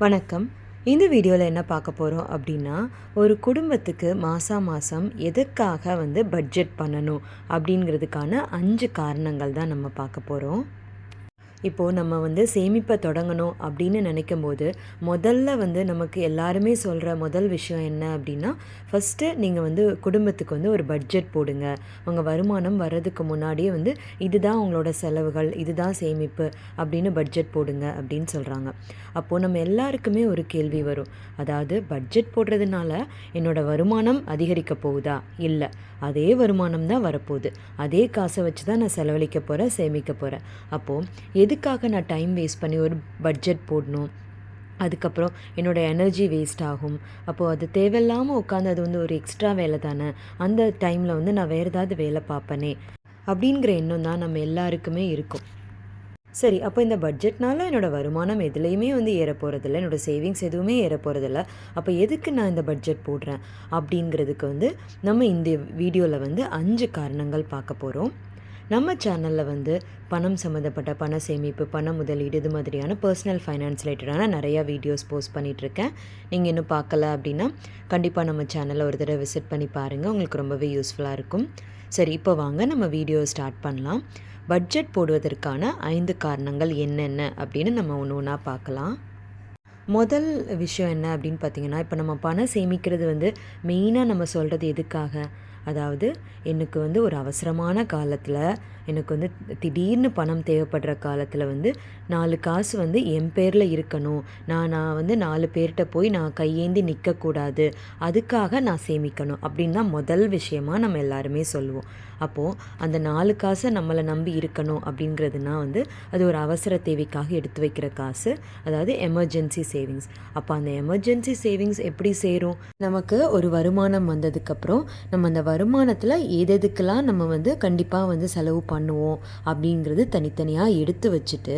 வணக்கம். இந்த வீடியோவில் என்ன பார்க்க போகிறோம் அப்படின்னா ஒரு குடும்பத்துக்கு மாதம் மாதம் எதுக்காக வந்து பட்ஜெட் பண்ணணும் அப்படிங்கிறதுக்கான அஞ்சு காரணங்கள் தான் நம்ம பார்க்க போகிறோம் இப்போது நம்ம வந்து சேமிப்பை தொடங்கணும் அப்படின்னு நினைக்கும் போது முதல்ல வந்து நமக்கு எல்லாருமே சொல்கிற முதல் விஷயம் என்ன அப்படின்னா ஃபஸ்ட்டு நீங்கள் வந்து குடும்பத்துக்கு வந்து ஒரு பட்ஜெட் போடுங்க. உங்கள் வருமானம் வர்றதுக்கு முன்னாடியே வந்து இதுதான் உங்களோட செலவுகள் இதுதான் சேமிப்பு அப்படின்னு பட்ஜெட் போடுங்க அப்படின்னு சொல்கிறாங்க அப்போது நம்ம எல்லாருக்குமே ஒரு கேள்வி வரும். அதாவது பட்ஜெட் போடுறதுனால என்னோட வருமானம் அதிகரிக்க போகுதா? இல்லை. அதே வருமானம் தான் வரப்போகுது. அதே காசை வச்சு தான் நான் செலவழிக்க போகிறேன் சேமிக்க போகிறேன் அப்போது எதுக்காக நான் டைம் வேஸ்ட் பண்ணி ஒரு பட்ஜெட் போடணும்? அதுக்கப்புறம் என்னோடய எனர்ஜி வேஸ்ட் ஆகும். அப்போது அது தேவையில்லாமல் உட்காந்து அது வந்து ஒரு எக்ஸ்ட்ரா வேலை தானே? அந்த டைமில் வந்து நான் வேறு ஏதாவது வேலை பார்ப்பனே? அப்படிங்கிற எண்ணம் தான் நம்ம எல்லாருக்குமே இருக்கும். சரி அப்போ இந்த பட்ஜெட்னால என்னோடய வருமானம் எதுலேயுமே வந்து ஏற போகிறதில்ல என்னோடய சேவிங்ஸ் எதுவுமே ஏற போகிறதில்ல அப்போ எதுக்கு நான் இந்த பட்ஜெட் போடுறேன்? அப்படிங்கிறதுக்கு வந்து நம்ம இந்த வீடியோவில் வந்து அஞ்சு காரணங்கள் பார்க்க போகிறோம் நம்ம சேனலில் வந்து பணம் சம்மந்தப்பட்ட பண சேமிப்பு பண முதலீடு இது மாதிரியான பர்சனல் ஃபைனான்ஸ் ரிலேட்டடான நிறையா வீடியோஸ் போஸ்ட் பண்ணிகிட்ருக்கேன் நீங்கள் இன்னும் பார்க்கல அப்படின்னா கண்டிப்பாக நம்ம சேனலை ஒரு தடவை விசிட் பண்ணி பாருங்கள் உங்களுக்கு ரொம்பவே யூஸ்ஃபுல்லாக இருக்கும். சரி இப்போ வாங்க நம்ம வீடியோ ஸ்டார்ட் பண்ணலாம். பட்ஜெட் போடுவதற்கான ஐந்து காரணங்கள் என்னென்ன அப்படின்னு நம்ம ஒன்று ஒன்றா பார்க்கலாம். முதல் விஷயம் என்ன அப்படின்னு பார்த்தீங்கன்னா இப்போ நம்ம பணம் சேமிக்கிறது வந்து மெயினாக நம்ம சொல்கிறது எதுக்காக? அதாவது எனக்கு வந்து ஒரு அவசரமான காலத்தில் எனக்கு வந்து திடீர்னு பணம் தேவைப்படுற காலத்தில் வந்து நாலு காசு வந்து என் பேரில் இருக்கணும். நான் நான் வந்து நாலு பேர்கிட்ட போய் நான் கையேந்தி நிற்கக்கூடாது அதுக்காக நான் சேமிக்கணும். அப்படின்னு தான் முதல் விஷயமா நம்ம எல்லாருமே சொல்லுவோம். அப்போது அந்த நாலு காசை நம்மளை நம்பி இருக்கணும் அப்படிங்கிறதுனா வந்து அது ஒரு அவசர தேவைக்காக எடுத்து வைக்கிற காசு. அதாவது எமர்ஜென்சி சேவிங்ஸ் அப்போ அந்த எமர்ஜென்சி சேவிங்ஸ் எப்படி சேரும்? நமக்கு ஒரு வருமானம் வந்ததுக்கப்புறம் நம்ம அந்த வருமானத்தில் எதெதுக்கெல்லாம் நம்ம வந்து கண்டிப்பாக வந்து செலவு பண்ணுவோம் அப்படிங்கிறது தனித்தனியாக எடுத்து வச்சுட்டு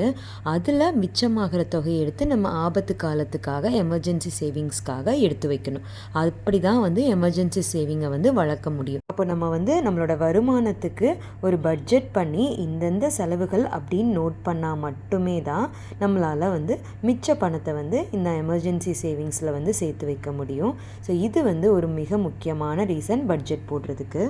அதில் மிச்சமாகிற தொகையை எடுத்து நம்ம ஆபத்து காலத்துக்காக எமர்ஜென்சி சேவிங்ஸ்க்காக எடுத்து வைக்கணும். அப்படி தான் வந்து எமர்ஜென்சி சேவிங்கை வந்து வளர்க்க முடியும். அப்போ நம்ம வந்து நம்மளோட வருமானத்துக்கு ஒரு பட்ஜெட் பண்ணி இந்தந்த செலவுகள் அப்படின்னு நோட் பண்ணால் மட்டுமே தான் நம்மளால் வந்து மிச்ச பணத்தை வந்து இந்த எமர்ஜென்சி சேவிங்ஸில் வந்து சேர்த்து வைக்க முடியும். ஸோ இது வந்து ஒரு மிக முக்கியமான ரீசன் பட்ஜெட் போட்டு போடுறதுக்கு.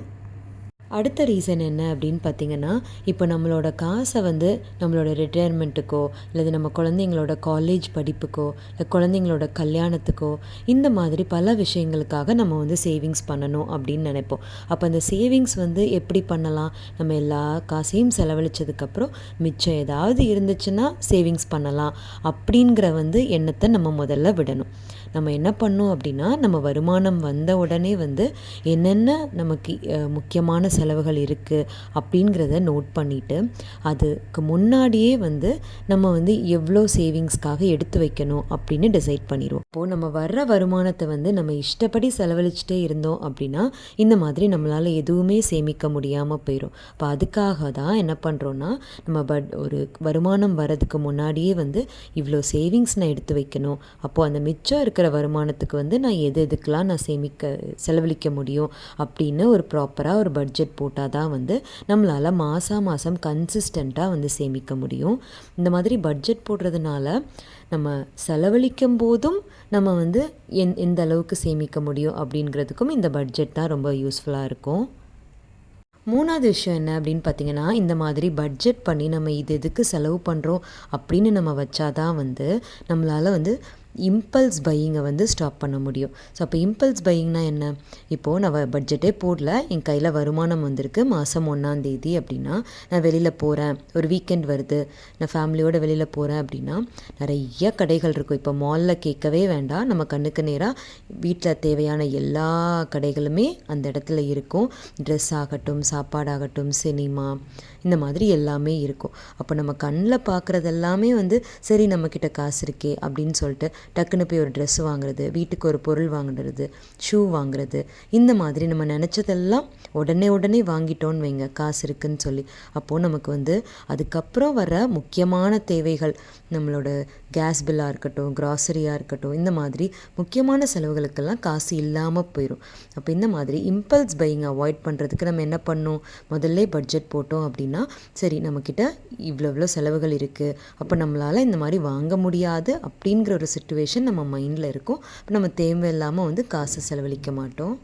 அடுத்த ரீசன் என்ன அப்படின்னு பார்த்தீங்கன்னா இப்போ நம்மளோட காசை வந்து நம்மளோட ரிட்டையர்மெண்ட்டுக்கோ இல்லை நம்ம குழந்தைங்களோட காலேஜ் படிப்புக்கோ இல்லை குழந்தைங்களோட கல்யாணத்துக்கோ இந்த மாதிரி பல விஷயங்களுக்காக நம்ம வந்து சேவிங்ஸ் பண்ணணும் அப்படின்னு நினைப்போம். அப்போ அந்த சேவிங்ஸ் வந்து எப்படி பண்ணலாம்? நம்ம எல்லா காசையும் செலவழிச்சதுக்கப்புறம் மிச்சம் ஏதாவது இருந்துச்சுன்னா சேவிங்ஸ் பண்ணலாம் அப்படிங்கிற வந்து எண்ணத்தை நம்ம முதல்ல விடணும். நம்ம என்ன பண்ணோம் அப்படின்னா நம்ம வருமானம் வந்த உடனே வந்து என்னென்ன நமக்கு முக்கியமான செலவுகள் இருக்குது அப்படிங்கிறத நோட் பண்ணிவிட்டு அதுக்கு முன்னாடியே வந்து நம்ம வந்து எவ்வளோ சேவிங்ஸ்க்காக எடுத்து வைக்கணும் அப்படின்னு டிசைட் பண்ணிடுவோம். இப்போது நம்ம வர்ற வருமானத்தை வந்து நம்ம இஷ்டப்படி செலவழிச்சிட்டே இருந்தோம் அப்படின்னா இந்த மாதிரி நம்மளால் எதுவுமே சேமிக்க முடியாமல் போயிடும் இப்போ அதுக்காக தான் என்ன பண்ணுறோன்னா நம்ம பட் ஒரு வருமானம் வர்றதுக்கு முன்னாடியே வந்து இவ்வளோ சேவிங்ஸ் நான் எடுத்து வைக்கணும். அப்போது அந்த மிச்சம் இருக்கிற வருமானத்துக்கு வந்து நான் எது எதுக்கெலாம் நான் சேமிக்க செலவழிக்க முடியும் அப்படின்னு ஒரு ப்ராப்பராக ஒரு பட்ஜெட் போட்டால் தான் வந்து நம்மளால் மாதம் மாதம் கன்சிஸ்டண்ட்டாக வந்து சேமிக்க முடியும். இந்த மாதிரி பட்ஜெட் போடுறதுனால நம்ம செலவழிக்கும் போதும் நம்ம வந்து எந் எந்த அளவுக்கு சேமிக்க முடியும் அப்படிங்கிறதுக்கும் இந்த பட்ஜெட் தான் ரொம்ப யூஸ்ஃபுல்லாக இருக்கும். மூணாவது விஷயம் என்ன அப்படின்னு பார்த்தீங்கன்னா இந்த மாதிரி பட்ஜெட் பண்ணி நம்ம இது எதுக்கு செலவு பண்ணுறோம் அப்படின்னு நம்ம வச்சாதான் வந்து நம்மளால் வந்து இம்பல்ஸ் பையிங்கை வந்து ஸ்டாப் பண்ண முடியும். ஸோ அப்போ இம்பல்ஸ் பையிங்னா என்ன? இப்போது நான் பட்ஜெட்டே போடல. என் கையில் வருமானம் வந்திருக்கு. மாதம் ஒன்றாந்தேதி அப்படின்னா நான் வெளியில் போகிறேன் ஒரு வீக்கெண்ட் வருது. நான் ஃபேமிலியோடு வெளியில் போகிறேன் அப்படின்னா நிறைய கடைகள் இருக்கும். இப்போ மாலில் கேட்கவே வேண்டாம். நம்ம கண்ணுக்கு நேராக வீட்டில் தேவையான எல்லா கடைகளுமே அந்த இடத்துல இருக்கும். ட்ரெஸ் ஆகட்டும் சாப்பாடாகட்டும் சினிமா இந்த மாதிரி எல்லாமே இருக்கும். அப்போ நம்ம கண்ணில் பார்க்குறது எல்லாமே வந்து சரி நம்மக்கிட்ட காசு இருக்கே அப்படின்னு சொல்லிட்டு டக்குன்னு போய் ஒரு ட்ரெஸ் வாங்குறது வீட்டுக்கு ஒரு பொருள் வாங்குறது ஷூ வாங்குறது இந்த மாதிரி நம்ம நினச்சதெல்லாம் உடனே உடனே வாங்கிட்டோன்னு வைங்க. காசு இருக்குன்னு சொல்லி. அப்போது நமக்கு வந்து அதுக்கப்புறம் வர முக்கியமான தேவைகள் நம்மளோட கேஸ் பில்லாக இருக்கட்டும் க்ராசரியாக இருக்கட்டும் இந்த மாதிரி முக்கியமான செலவுகளுக்கெல்லாம் காசு இல்லாமல் போயிடும் அப்போ இந்த மாதிரி இம்பல்ஸ் பையிங் அவாய்ட் பண்ணுறதுக்கு நம்ம என்ன பண்ணோம்? முதல்ல பட்ஜெட் போட்டோம் அப்படின்னா சரி நம்மக்கிட்ட இவ்வளோ இவ்வளோ செலவுகள் இருக்குது அப்போ நம்மளால் இந்த மாதிரி வாங்க முடியாது அப்படிங்கிற ஒரு சுச்சுவேஷன் நம்ம மைண்டில் இருக்கும். இப்போ நம்ம தேவையில்லாமல் வந்து காசை செலவழிக்க மாட்டோம்.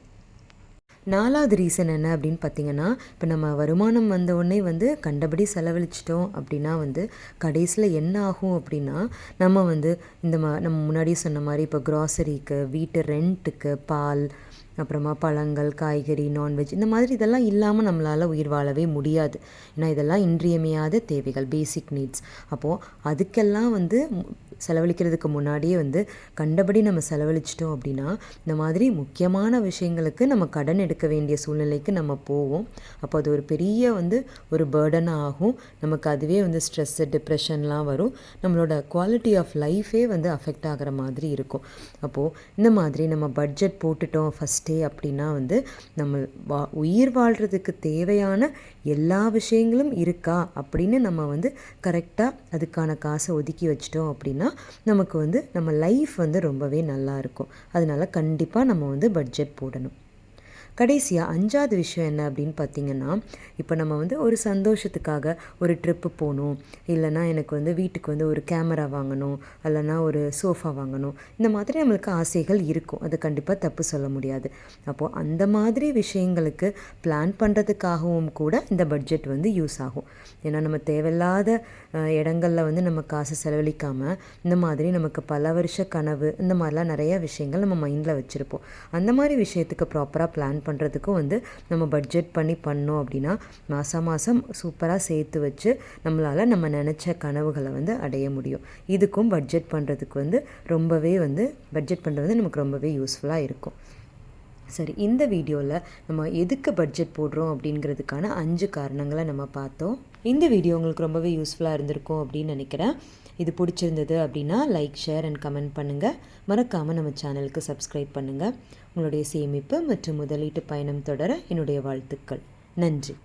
நாலாவது ரீசன் என்ன அப்படின்னு பார்த்தீங்கன்னா இப்போ நம்ம வருமானம் வந்த உடனே வந்து கண்டபடி செலவழிச்சிட்டோம் அப்படின்னா வந்து கடைசியில் என்ன ஆகும் அப்படின்னா நம்ம வந்து இந்த மா நம்ம முன்னாடியே சொன்ன மாதிரி இப்போ க்ராசரிக்கு வீட்டு ரெண்ட்டுக்கு பால் அப்புறமா பழங்கள் காய்கறி நான்வெஜ் இந்த மாதிரி இதெல்லாம் இல்லாமல் நம்மளால் உயிர் வாழவே முடியாது. ஏன்னா இதெல்லாம் இன்றியமையாத தேவைகள் பேசிக் நீட்ஸ் அப்போது அதுக்கெல்லாம் வந்து செலவழிக்கிறதுக்கு முன்னாடியே வந்து கண்டபடி நம்ம செலவழிச்சிட்டோம் அப்படின்னா இந்த மாதிரி முக்கியமான விஷயங்களுக்கு நம்ம கடன் எடுக்க வேண்டிய சூழ்நிலைக்கு நம்ம போவோம். அப்போ அது ஒரு பெரிய வந்து ஒரு பேர்டனாக ஆகும். நமக்கு அதுவே வந்து ஸ்ட்ரெஸ்ஸு டிப்ரெஷன்லாம் வரும். நம்மளோட குவாலிட்டி ஆஃப் லைஃபே வந்து அஃபெக்ட் ஆகிற மாதிரி இருக்கும். அப்போது இந்த மாதிரி நம்ம பட்ஜெட் போட்டுட்டோம் ஃபஸ்ட்டே அப்படின்னா வந்து நம்ம வா உயிர் வாழ்கிறதுக்கு தேவையான எல்லா விஷயங்களும் இருக்கா அப்படின்னு நம்ம வந்து கரெக்டாக அதுக்கான காசை ஒதுக்கி வச்சிட்டோம் அப்படின்னா நமக்கு வந்து நம்ம லைஃப் வந்து ரொம்பவே நல்லாயிருக்கும் அதனால் அதனால கண்டிப்பாக நம்ம வந்து பட்ஜெட் போடணும். கடைசியாக அஞ்சாவது விஷயம் என்ன அப்படின்னு பார்த்தீங்கன்னா இப்போ நம்ம வந்து ஒரு சந்தோஷத்துக்காக ஒரு ட்ரிப்பு போகணும். இல்லைன்னா எனக்கு வந்து வீட்டுக்கு வந்து ஒரு கேமரா வாங்கணும். இல்லைன்னா ஒரு சோஃபா வாங்கணும். இந்த மாதிரி நம்மளுக்கு ஆசைகள் இருக்கும். அது கண்டிப்பாக தப்பு சொல்ல முடியாது. அப்போது அந்த மாதிரி விஷயங்களுக்கு பிளான் பண்ணுறதுக்காகவும் கூட இந்த பட்ஜெட் வந்து யூஸ் ஆகும். ஏன்னா நம்ம தேவையில்லாத இடங்களில் வந்து நம்ம காசு செலவழிக்காமல் இந்த மாதிரி நமக்கு பல வருஷ கனவு இந்த மாதிரிலாம் நிறைய விஷயங்கள் நம்ம மைண்டில் வச்சுருப்போம். அந்த மாதிரி விஷயத்துக்கு ப்ராப்பராக பிளான் பண்ணுறதுக்கும் வந்து நம்ம பட்ஜெட் பண்ணி பண்ணோம் அப்படின்னா மாதம் மாதம் சூப்பராக சேர்த்து வச்சு நம்மளால் நம்ம நினச்ச கனவுகளை வந்து அடைய முடியும். இதுக்கும் பட்ஜெட் பண்ணுறதுக்கு வந்து ரொம்பவே வந்து பட்ஜெட் பண்ணுறது வந்து நமக்கு ரொம்பவே யூஸ்ஃபுல்லாக இருக்கும். சரி இந்த வீடியோவில் நம்ம எதுக்கு பட்ஜெட் போடுறோம் அப்படிங்கிறதுக்கான அஞ்சு காரணங்களை நம்ம பார்த்தோம். இந்த வீடியோ உங்களுக்கு ரொம்பவே யூஸ்ஃபுல்லாக இருந்திருக்கும் அப்படின்னு நினைக்கிறேன். இது பிடிச்சிருந்தது அப்படின்னா லைக் ஷேர் அண்ட் கமெண்ட் பண்ணுங்கள் மறக்காமல் நம்ம சேனலுக்கு சப்ஸ்கிரைப் பண்ணுங்கள் உங்களுடைய சேமிப்பு மற்றும் முதலீட்டு பயணம் தொடர என்னுடைய வாழ்த்துக்கள். நன்றி.